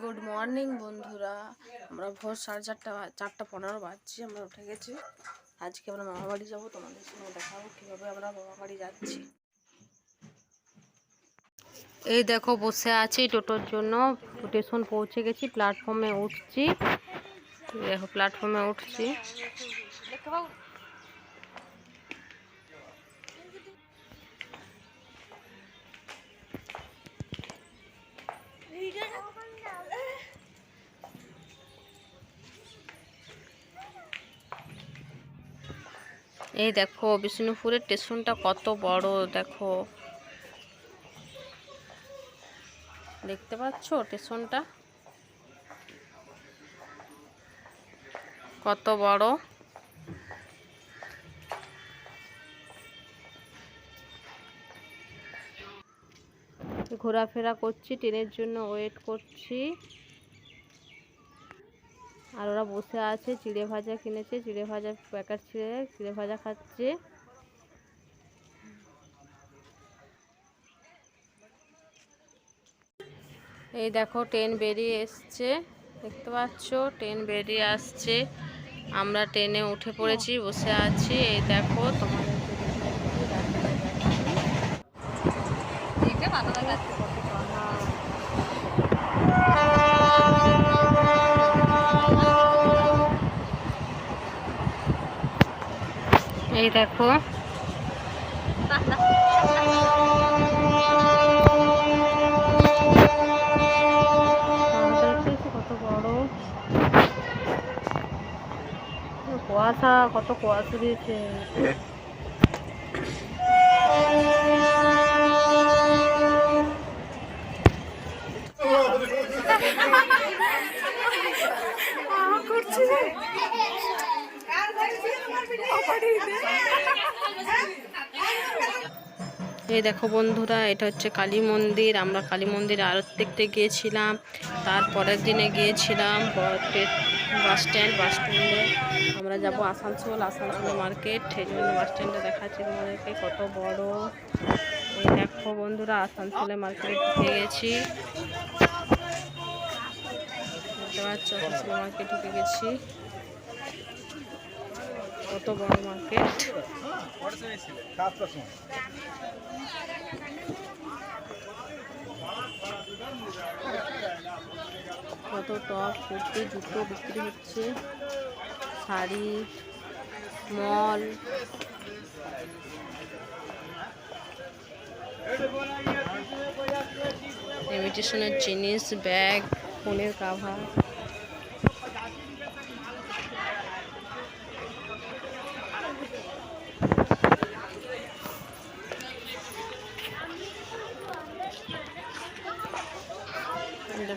Good morning বন্ধুরা। আমরা ভোর সাড়ে চারটা চারটা পনেরো বাজছি, আমরা উঠে গেছি। আজকে আমরা মামা বাড়ি যাব, তোমাদের সঙ্গে দেখাবো কীভাবে আমরা মামা বাড়ি যাচ্ছি। এই দেখো, বসে আছি টোটোর জন্য। স্টেশন পৌঁছে গেছি প্ল্যাটফর্মে উঠছি। দেখো প্ল্যাটফর্মে উঠছি। এই দেখো, বিষ্ণুপুরের স্টেশনটা কত বড়, দেখো। দেখতে পাচ্ছ স্টেশনটা? কত বড়? ঘোরাফেরা করছি, ট্রেনের জন্য ওয়েট করছি। আর ওরা বসে আছে, চিড়ে ভাজা কিনেছে, চিড়ে ভাজা প্যাকেট ছিঁড়ে, চিড়ে ভাজা খাচ্ছে। এই দেখো, ট্রেন বেরিয়ে এসছে, দেখতে পাচ্ছ? ট্রেন বেরিয়ে আসছে। আমরা ট্রেনে উঠে পড়েছি, বসে আছি। এই দেখো, তোমাদের এই দেখো। কত কুয়াশা কত কুয়াশা দিয়েছে। এই দেখো বন্ধুরা, এটা হচ্ছে কালী মন্দির। আমরা কালী মন্দিরে আরত দেখতে গিয়েছিলাম তারপরের দিনে গিয়েছিলাম বাস স্ট্যান্ড, বাস স্ট্যান্ডে। আমরা যাব আসানসোল আসানসোল মার্কেট। সেই জন্য বাস স্ট্যান্ডে দেখাচ্ছি তোমাদেরকে, কত বড়। এই দেখো বন্ধুরা, আসানসোলে মার্কেটে ঢুকে গেছি। মার্কেট ঢুকে গেছি। কত বড় মার্কেট কত টপ কুর্তি, জুতো বিক্রি হচ্ছে। শাড়ি মল ইমিটেশনের জিনিস ব্যাগ ফোনের কাভার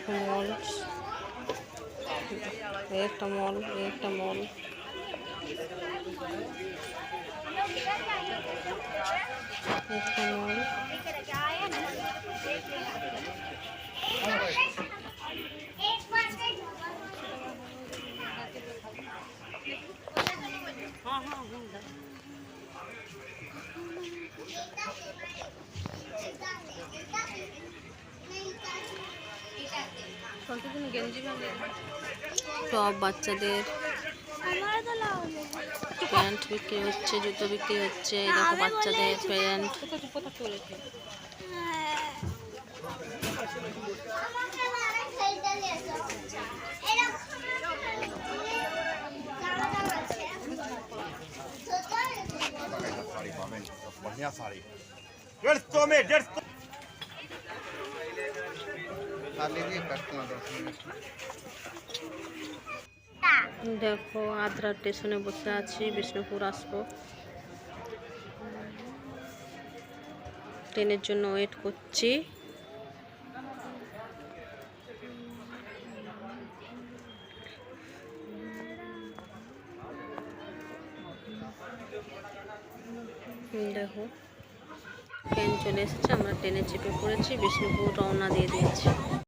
দেখো মল এই একটা মল এই একটা মল একটা মল টপ বাচ্চাদের প্যান্ট বিক্রি হচ্ছে জুতো বিক্রি হচ্ছে এই দেখো বাচ্চাদের প্যান্ট साड़ी पावें बढ़िया साड़ी डेढ़ सौ में डेढ़ सौ দেখো, আদ্রা স্টেশনে বসে আছি, বিষ্ণুপুর আসব। ট্রেনের জন্য ওয়েট করছি। দেখো, ট্রেন চলে এসেছে, আমরা ট্রেনে চেপে পড়েছি, বিষ্ণুপুর রওনা দিয়ে দিয়েছি।